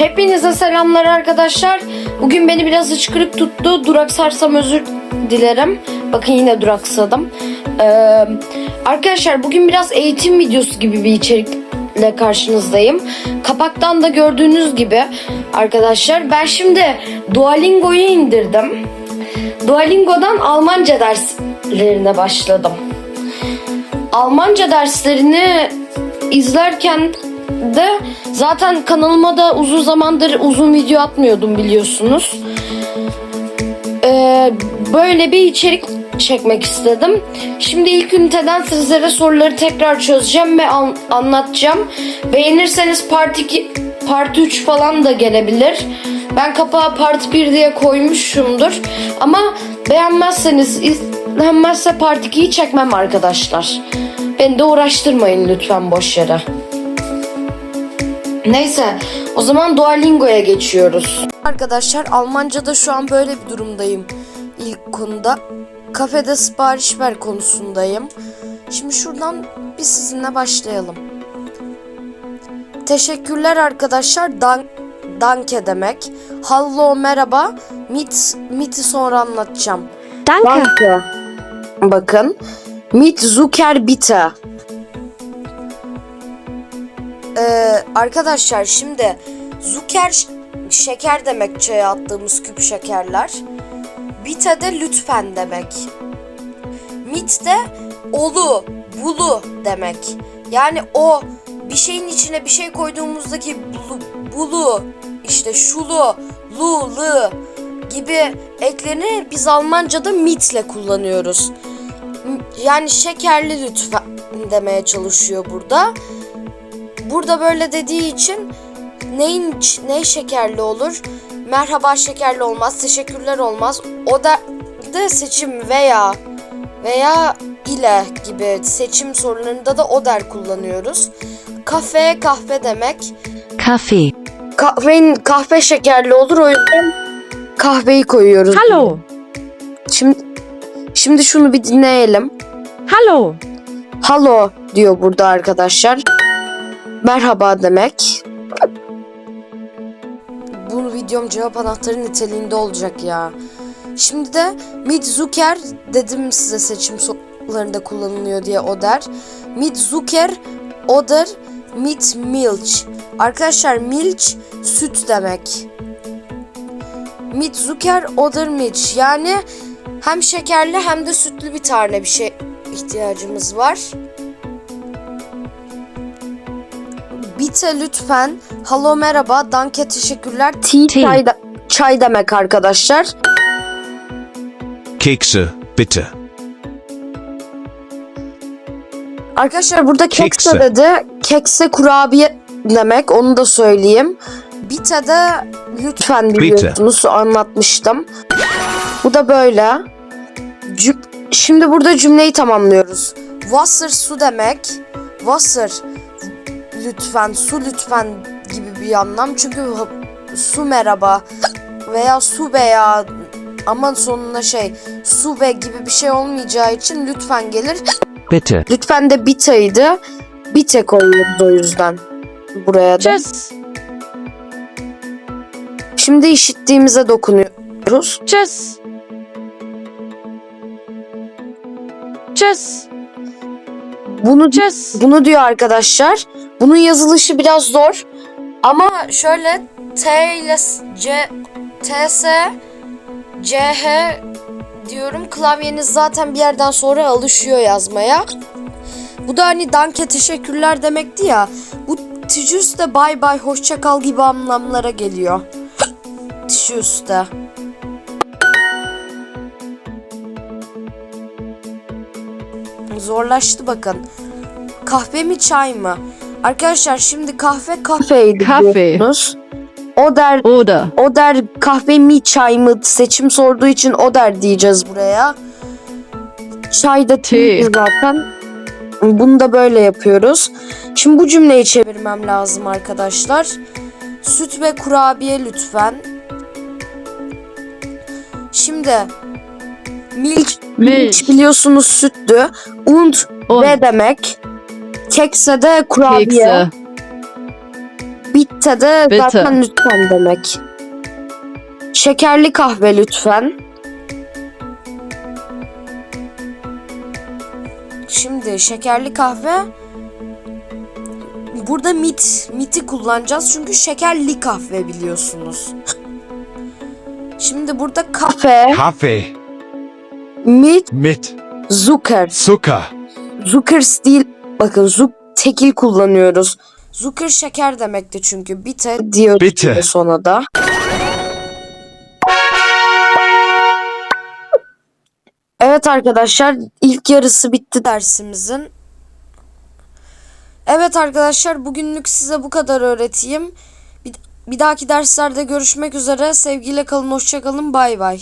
Hepinize selamlar arkadaşlar. Bugün beni biraz hıçkırık tuttu. Duraksarsam özür dilerim. Bakın yine duraksadım. Ee, arkadaşlar bugün biraz eğitim videosu gibi bir içerikle karşınızdayım. Kapaktan da gördüğünüz gibi arkadaşlar ben şimdi Duolingo'yu indirdim. Duolingo'dan Almanca derslerine başladım. Almanca derslerini izlerken de zaten kanalıma da uzun zamandır uzun video atmıyordum biliyorsunuz. Ee, böyle bir içerik çekmek istedim. Şimdi ilk üniteden sizlere soruları tekrar çözeceğim ve an- anlatacağım. Beğenirseniz part 2, part 3 falan da gelebilir. Ben kapağı part 1 diye koymuşumdur. Ama beğenmezseniz, izlenmezse part 2'yi çekmem arkadaşlar. Beni de uğraştırmayın lütfen boş yere. Neyse o zaman Duolingo'ya geçiyoruz. Arkadaşlar Almanca'da şu an böyle bir durumdayım ilk konuda. Kafede sipariş ver konusundayım. Şimdi şuradan bir sizinle başlayalım. Teşekkürler arkadaşlar. Dan danke demek. Hallo merhaba. Mit mit'i sonra anlatacağım. Danke. Danke. Bakın. Mit Zucker bitte. Ee, arkadaşlar şimdi Zucker şeker demek çaya attığımız küp şekerler. Bitte de lütfen demek. Mit de olu, bulu demek. Yani o bir şeyin içine bir şey koyduğumuzdaki bulu, bulu işte şulu, lu, lı gibi eklerini biz Almanca'da mitle kullanıyoruz. Yani şekerli lütfen demeye çalışıyor burada. Burada böyle dediği için neyin ne şekerli olur? Merhaba şekerli olmaz, teşekkürler olmaz. O da da seçim veya veya ile gibi seçim sorularında da o der kullanıyoruz. Kafe kahve demek. Kaffee. Kahvenin kahve şekerli olur o yüzden kahveyi koyuyoruz. Hallo. Şimdi şimdi şunu bir dinleyelim. Hallo. Hello diyor burada arkadaşlar. Merhaba demek. Bu videom cevap anahtarı niteliğinde olacak ya. Şimdi de Mid Zucker dedim size seçim sorularında kullanılıyor diye o der. Mid Zucker oder mit Milch. Arkadaşlar Milch süt demek. Mit Zucker oder Milch. Yani hem şekerli hem de sütlü bir tane bir şey ihtiyacımız var. Bitte lütfen. Hello merhaba. Danke teşekkürler. Tea, Tea. Çay, da- çay demek arkadaşlar. Kekse, bitte. Arkadaşlar burada kekse Kekse. dedi. Kekse kurabiye demek. Onu da söyleyeyim. Bitte de lütfen biliyorsunuz. Anlatmıştım. Bu da böyle. Cüm- Şimdi burada cümleyi tamamlıyoruz. Wasser su demek. Wasser lütfen, su lütfen gibi bir anlam. Çünkü su merhaba veya su veya ama sonuna şey su ve gibi bir şey olmayacağı için lütfen gelir. Bitte. Lütfen de biteydi. Bite koyuyoruz o yüzden buraya da. Tschüss. Şimdi işittiğimize dokunuyoruz. Tschüss. Tschüss. Bunu Tschüss. bunu diyor arkadaşlar. Bunun yazılışı biraz zor. Ama şöyle T ile C T S C H diyorum. Klavyeniz zaten bir yerden sonra alışıyor yazmaya. Bu da hani danke teşekkürler demekti ya. Bu tschüss de bay bay hoşça kal gibi anlamlara geliyor. tschüss de. Zorlaştı bakın. Kahve mi çay mı? Arkadaşlar şimdi kahve kahveydi Kahve. diyorsunuz. O der Oder. o der kahve mi çay mı seçim sorduğu için o der diyeceğiz buraya. Çay da Tea. tea zaten. Bunu da böyle yapıyoruz. Şimdi bu cümleyi çevirmem lazım arkadaşlar. Süt ve kurabiye lütfen. Şimdi milk, milk Milch. biliyorsunuz süttü. Und, Und. ve demek. Kekse de kurabiye. Kekse. Bit Bitte de Bitte. zaten lütfen demek. Şekerli kahve lütfen. Şimdi şekerli kahve burada mit miti kullanacağız çünkü şekerli kahve biliyorsunuz. Şimdi burada kafe, Kaffee mit, mit Zucker. Zucker. Zuckers değil. Bakın Zuk tekil kullanıyoruz. Zucker şeker demekti çünkü. Bitte. bir de sonra da. Evet arkadaşlar ilk yarısı bitti dersimizin. Evet arkadaşlar bugünlük size bu kadar öğreteyim. Bir, bir dahaki derslerde görüşmek üzere. Sevgiyle kalın, hoşça kalın. Bay bay.